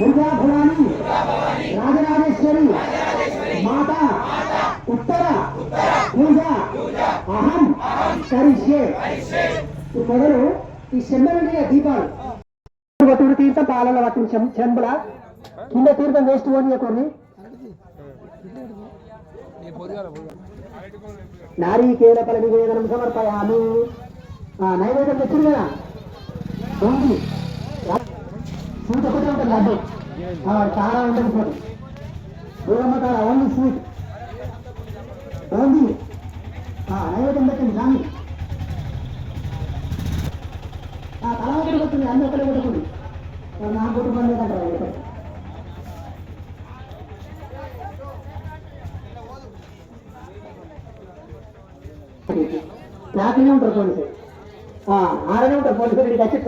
దుర్గా భవాని రాజరాజేశ్వరి మాత ఉత్తర పూజ అహం కరిష్యే. ఈ మొదలు ఈ చెంబల దీపాలు. వతుడు తీర్థం పాలన వతుడు చెంబుల. కింద తీర్థం వేస్ట్ పోనీ కొన్ని. నారీకేల ఫల నివేదనం సమర్పయామి. నైవేద్యం తెచ్చింది కదా ఉంది స్వీట్ ఒకటే ఉంటుంది లడ్డు చాలా ఉంటుంది పోటీ దూరమ్మ కాడ ఓన్లీ స్వీట్. ఓన్లీ. ఆ, నైవేద్యం పెట్టింది కానీ ఆ తల ఒకటి కొట్టింది అన్ని ఒకటి కొట్టుకుంది నా కుటుంబం లేదంటారు ట్రాఫిక్ ఉంటారు పోలీసులు ఆరనే ఉంటారు పోలీసులు ఇక్కడికి వచ్చి